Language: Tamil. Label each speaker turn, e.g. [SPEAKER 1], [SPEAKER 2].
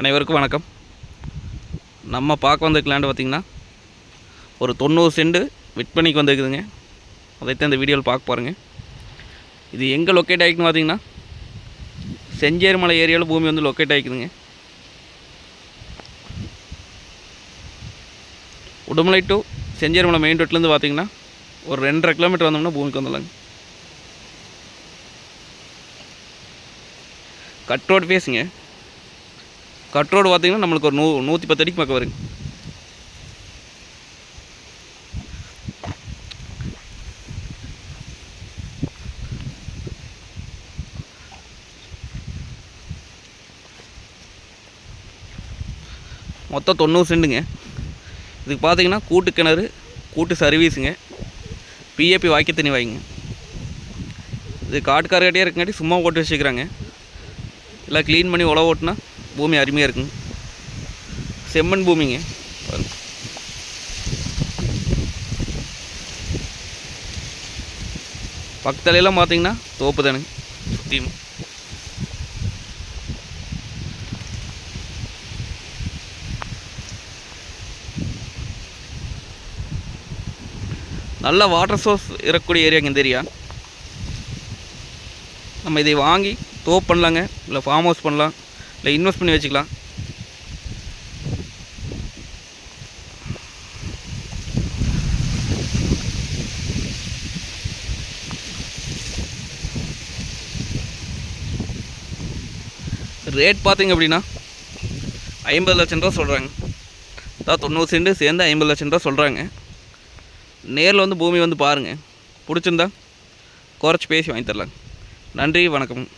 [SPEAKER 1] அனைவருக்கும் வணக்கம். நம்ம பார்க்க வந்த லேண்டு பார்த்திங்கன்னா ஒரு தொண்ணூறு சென்ட் விற்பனைக்கு வந்திருக்குதுங்க. அதைத்தான் இந்த வீடியோவில் பார்க்க போகிறேங்க இது எங்கே லொக்கேட் ஆகிக்குன்னு பார்த்தீங்கன்னா செஞ்சேரிமலை ஏரியாவில் பூமி வந்து லொக்கேட் ஆகிக்குதுங்க உடுமலை டு செஞ்சேரிமலை மெயின் ரோட்லேருந்து பார்த்தீங்கன்னா ஒரு ரெண்டரை கிலோமீட்டர் வந்தோம்னா பூமிக்கு வந்துடலாங்க. கட் ரோடு பேசுங்க கட் ரோடு பார்த்தீங்கன்னா நம்மளுக்கு ஒரு நூ நூற்றி பத்து அடிக்கு பக்கம் வருங்க. மொத்தம் தொண்ணூறு சென்ட்டுங்க இதுக்கு பார்த்தீங்கன்னா கூட்டு கிணறு கூட்டு சர்வீஸுங்க. பிஏபி வாய்க்க தண்ணி வாங்கிங்க. இது காட்டுக்காரர்கிட்டே இருக்கங்காட்டி சும்மா ஓட்டு வச்சுக்கிறாங்க. எல்லாம் க்ளீன் பண்ணி உழவு ஓட்டினா பூமி அருமையாக இருக்குங்க. செம்மண் பூமிங்க. பாருங்க. பக்கத்துலலாம் பார்த்தீங்கன்னா தோப்பு தானுங்க. சுற்றியும் நல்ல வாட்டர் சோர்ஸ் இருக்கக்கூடிய ஏரியாங்க இந்த ஏரியா நம்ம இதை வாங்கி தோப் பண்ணலாங்க. இல்லை ஃபார்ம் ஹவுஸ் பண்ணலாம். இல்லை இன்வெஸ்ட் பண்ணி வச்சுக்கலாம். ரேட் பார்த்தீங்க அப்படின்னா ஐம்பது லட்சம் ரூபா சொல்கிறாங்க அதாவது தொண்ணூறு சென்ட் சேர்ந்து ஐம்பது லட்சம் ரூபா சொல்கிறாங்க நேரில் வந்து பூமி வந்து பாருங்கள் பிடிச்சிருந்தா குறைச்சி பேசி வாங்கி தரலாங்க. நன்றி வணக்கம்.